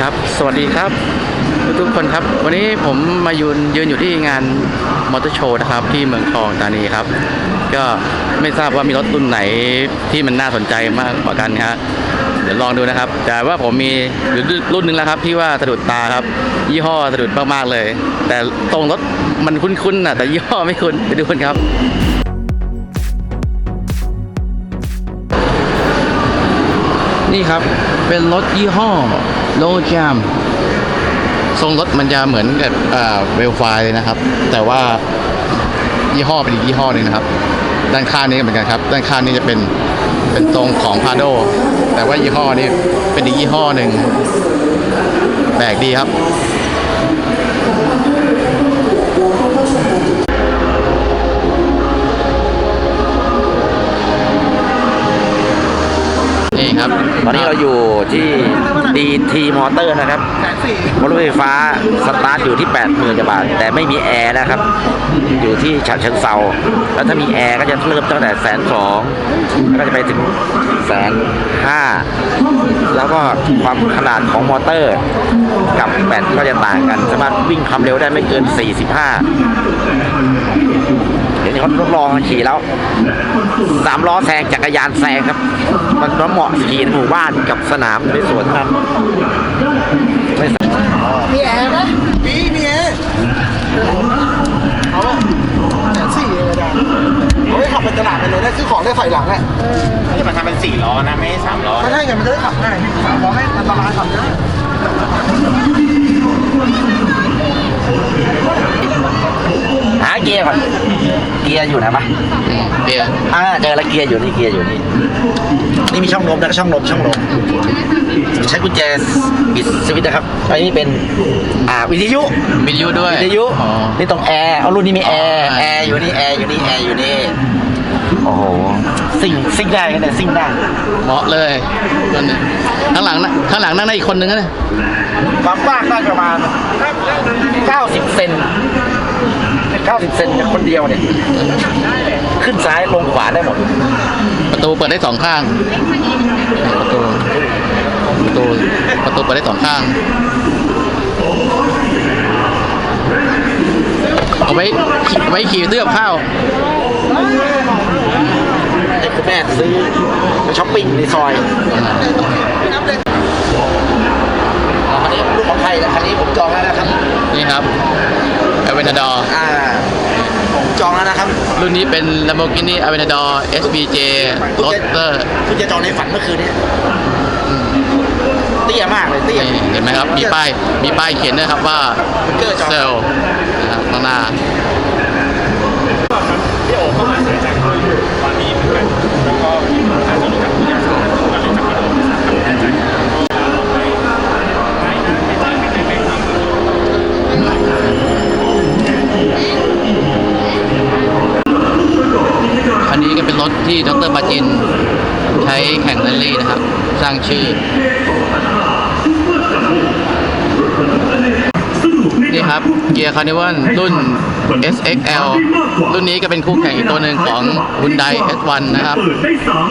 ครับ สวัสดีครับทุกคนครับ วันนี้ผมมายืนยืนอยู่ที่งานมอเตอร์โชว์นะครับ ที่เมืองทองธานีครับ ก็ไม่ทราบว่ามีรถรุ่นไหนที่มันน่าสนใจมากกว่ากันครับเดี๋ยวลองดูนะครับ แต่ว่าผมมีอยู่รุ่นหนึ่งแล้วครับ ที่ว่าสะดุดตาครับ ยี่ห้อสะดุดมากๆเลย แต่ตรงรถมันคุ้นๆนะแต่ยี่ห้อไม่คุ้นไปดูกันครับนี่ครับ เป็นรถยี่ห้อ โลจามทรงรถมันจะเหมือนกับเวลไฟเลยนะครับ แต่ว่ายี่ห้อเป็นอีกยี่ห้อหนึงนะครับ ด้านข้างนี้เหมือนกันครับ ด้านข้างนี้จะเป็นเป็นทรงของพาโดแต่ว่ายี่ห้อนี้เป็นอีกยี่ห้อหนึ่งแปลกดีครับ นี่ครับ ตอนนี้เราอยู่ที่ DT Motor นะครับรถไฟฟ้าสตาร์ทอยู่ที่80,000กว่าบาท แต่ไม่มีแอร์นะครับ อยู่ที่ฉะเชิงเซาแล้วถ้ามีแอร์ก็จะเริ่มตั้งแต่แสนสองแล้วก็จะไปถึงแสนห้าแล้วก็ความขนาดของมอเตอร์ กับแบตก็จะต่างกัน สามารถวิ่งความเร็วได้ไม่เกิน 45 เดี๋ยวนี้เขาทดลองขี่แล้วสามล้อแซงจักรยานแซงครับ มันเหมาะขี่ในหมู่บ้านกับสนามในสวนครับไม่สมีแอร์ไหมมีมีแอร์เอาป่ะแสนสี่เลยจ้ะเอาไว้ขับไปตลาดไปเลยได้ซื้อของได้ใส่หลังแหละที่มันทำเป็นสี่ล้อนะไม่ใช่สามล้อไม่ใช่ไงมันจะได้ขับง่ายสามล้อให้อันตรายขับได้หาเกียร์ก่อนเกียร์อยู่ไหนปะ เบียร์อ่าเจอแล้วเกียร์อยู่นี่เกียร์อยู่นี่นี่มีช่องลมนะช่องลมช่องลมใช้กุญแจบิดสวิตช์นะครับอันนี้เป็นอ่าวิทยุวิทยุด้วยวิทยุอ๋อนี่ตรงแอร์เอารุ่นนี้มีแอร์อ๋อแอร์อยู่นี่แอร์อยู่นี่แอร์อยู่นี่โอ้โหซิ่งซิ่งได้กันเนี่ยซิ่งได้เหมาะเลยนั่นน่ะข้างหลังนะข้างหลังนั่งได้อีกคนนึงนะความกว้างได้ประมาณ90เซน90เซนคนเดียวเนี่ย ขึ้นซ้ายลงขวาได้หมด ประตูเปิดได้สองข้าง ประตู ประตู ประตูเปิดได้สองข้าง เอาไว้เอาไว้ขี่เตื้อกับข้าวให้คุณแม่ซื้อไปช้อปปิ้งในซอยคันนี้ลูกของใครนะคันนี้ผมจองแล้วนะครับ นี่ครับเอเวนดอร์อ่าผม จองแล้วนะครับรุ่นนี้เป็น Lamborghini Aventador SVJ คุณจะ Roadster คุณจะจองในฝันเมื่อคืนนี้เตี้ยมากเลยเตี้ย นี่เห็นไหมครับ มีป้าย มีป้ายเขียนด้วยครับว่าเกอร์จองเซลนะครับข้างหน้า แข่งแรลลี่นะครับ สร้างชื่อนี่ครับเกียร์คาร์นิวัลรุ่น SXL รุ่นนี้ก็เป็นคู่แข่งอีกตัวหนึ่งของ Hyundai S1 นะครับ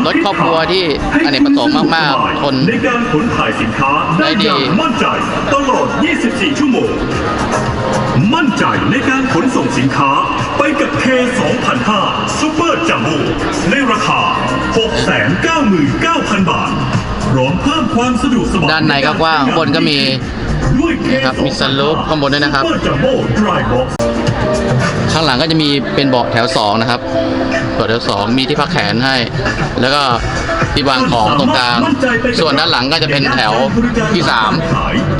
รถครอบครัวที่อเนกประสงค์มากๆทนในการขนถ่ายสินค้าได้ดีอย่างมั่นใจตลอด 24 ชั่วโมง มั่นใจในการขนส่งสินค้าไปกับ K 2005 Super Jumbo ใน ราคา699,000 บาทพร้อมเพิ่มความสะดวกสบายด้านในก็กว้างข้างบนก็มีด้วย K นะครับมี sunroof ข้างบนด้วยนะครับ Super Jumbo Dry Box ข้างหลังก็จะมีเป็นเบาะแถวสองนะครับเบาะแถวสองมีที่พักแขนให้ แล้วก็ที่วางของตรงกลาง ส่วนด้านหลังก็จะเป็นแถวที่สาม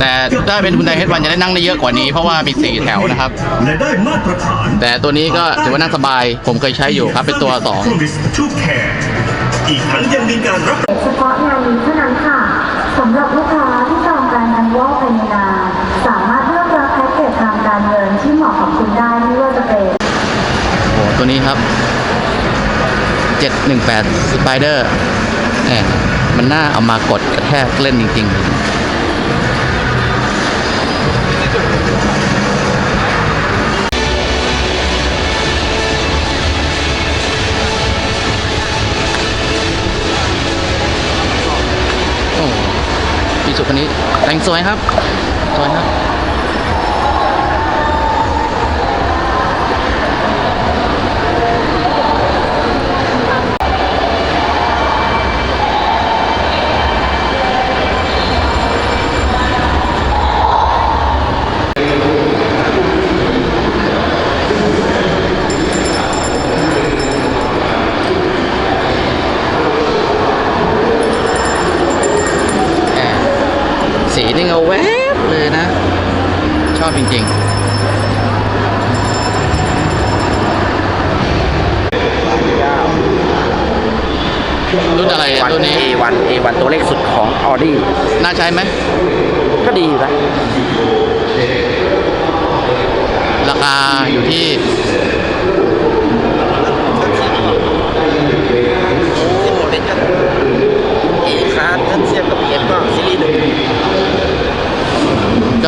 แต่ถ้าเป็นคุณไดเฮดวันจะได้นั่งได้เยอะกว่านี้เพราะว่ามีสี่แถวนะครับ และได้มาตรฐานแต่ตัวนี้ก็ถือว่านั่งสบายผมเคยใช้อยู่ครับเป็นตัวสอง Promise to Care อีกทั้งยังมีการรับเฉพาะงานนี้เท่านั้นค่ะสำหรับลูกค้าที่จองการทันวอลภายในงานสามารถเลือกรับแพ็กเกจทางการเงินที่เหมาะกับคุณได้ไม่ว่าจะเป็นโอ้ตัวนี้ครับ 718 Spider แหมมันน่าเอามากดกระแทกเล่นจริงๆ อ้ที่สุดคนนี้แต่งสวยครับสวยครับ แหมสีนี่เงาแวบเลยนะ ช อบจริงๆรุ่นอะไรอะวันรุ่นนี้ A1 A1 ตัวเลขสุดของ Audi น่าใช้ไหม ก็ดีอยู่นะราคาอยู่ที่ โอ้เล็กกันเอคาร์ถ้าเทียบกับ BM ก็ซีรีส์หนึ่ง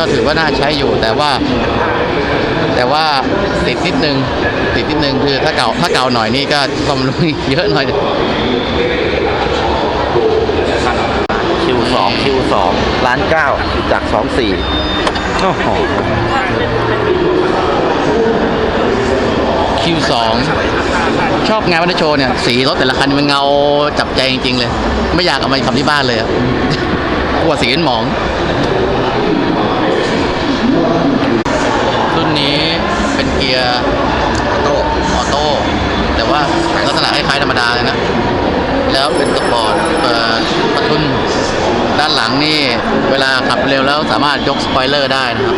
ก็ถือว่าน่าใช้อยู่ แต่ว่า แต่ว่าติดนิดนึง ติดนิดนึงคือถ้าเก่าถ้าเก่าหน่อยนี่ก็ซ่อมรุยเยอะหน่อยคิวสองคิวสองล้านเก้าจากสองสี่โอ้โห Q2 ชอบงานวันโชว์เนี่ย สีรถแต่ละคันมันเงาจับใจจริง ๆ เลย ไม่อยากเอามาขับที่บ้านเลยอะกลัวสีมันหมอง รุ่นนี้เป็นเกี ยร์ออโต้ออโต้แต่ว่าลักษณะคล้ายๆธรรมดาเลยนะแล้วเป็นสปอร์ตเประทุนด้านหลังนี่เวลาขับเร็วแล้วสามารถยกสปอยเลอร์ได้นะครับ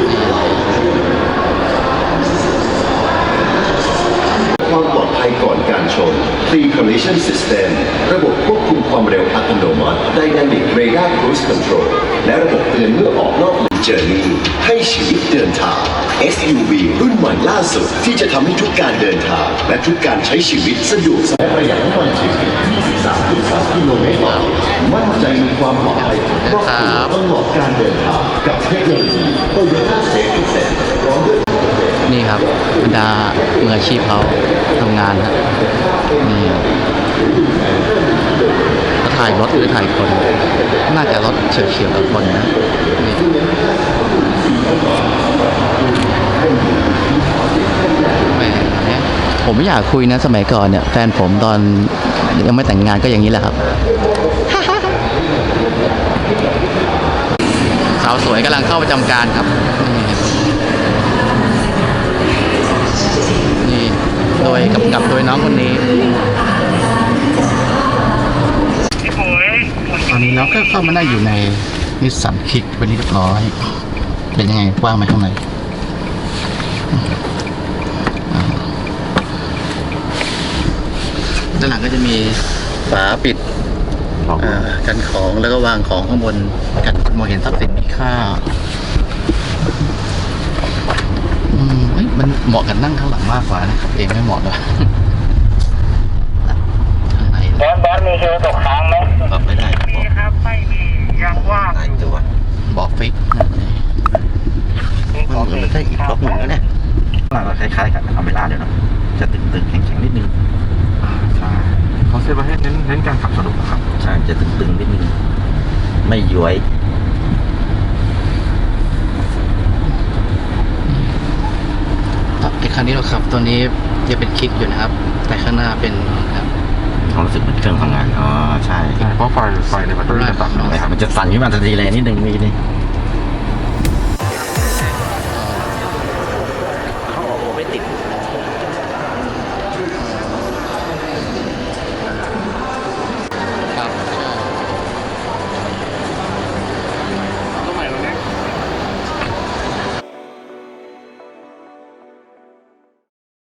ความปลอดภัยก่อนการชน Pre-Collision System ระบบควบคุมความเร็วอัตโนมัติ Dynamic Radar Cruise Control และระบบเตือนเมื่อออกนอก Journey ให้ชีวิตเดินทาง SUV รุ่นใหม่ล่าสุดที่จะทำให้ทุกการเดินทาง และทุกการใช้ชีวิตสะดวกและประหยัดน้ำมันถึง23.3กิโลเมตรต่อลิตรมั่นใจในความปลอดภัยของครอบครัวตลอดการเดินทางกับเทคโนโลยี Toyota Safety Sense พร้อมด้วยนี่ครับบรรดามืออาชีพเขาทำงานฮะนี่ ถ่ายรถหรือถ่ายคน น่าจะรถเฉียวๆกับคนนะนี่แหมผมไม่อยากคุยนะสมัยก่อนเนี่ยแฟนผมตอนยังไม่แต่งงานก็อย่างนี้แหละครับ สาวสวยกำลังเข้าประจำการครับ นี่นี่โดยกำกับโดยน้องคนนี้ เราก็เข้ามาได้อยู่ในนิสสันคิกเป็นที่เรียบร้อย เป็นยังไงกว้างไหมข้างในอ่าด้านหลังก็จะมีฝาปิดอ่ากันของแล้วก็วางของข้างบนกันมองเห็นทรัพย์สินมีค่าอืมเฮ้ยมันเหมาะกับนั่งข้างหลังมากกว่านะครับเองไม่เหมาะเลยข้างในบอสบอสมีคิวตกค้างไหมปรับไม่ได้มีครับ ไม่มียังว่างหลายตัวบอกฟิกมันเหมือนได้อีกบล็อกหนึ่งแล้วเนี่ยมันคล้ายๆกับอเมร่าเดี๋ยวนะจะตึงๆแข็งๆนิดนึงใช่เขาเซฟไว้ให้เน้นเน้นการขับสนุกครับใช่จะตึงๆนิดนึงไม่ย้วยไอ้คันนี้เราขับตัวนี้จะเป็นคลิกอยู่นะครับ แต่ข้างหน้าเป็นครับ ความรู้สึกเหมือนเครื่องทำงาน อ๋อ ใช่ ใช่เพราะไฟไฟในแบตเตอรี่มันต่ำใช่นะครับมันจะสั่นขึ้นมาทันทีเลยนิดนึงมีนี่อ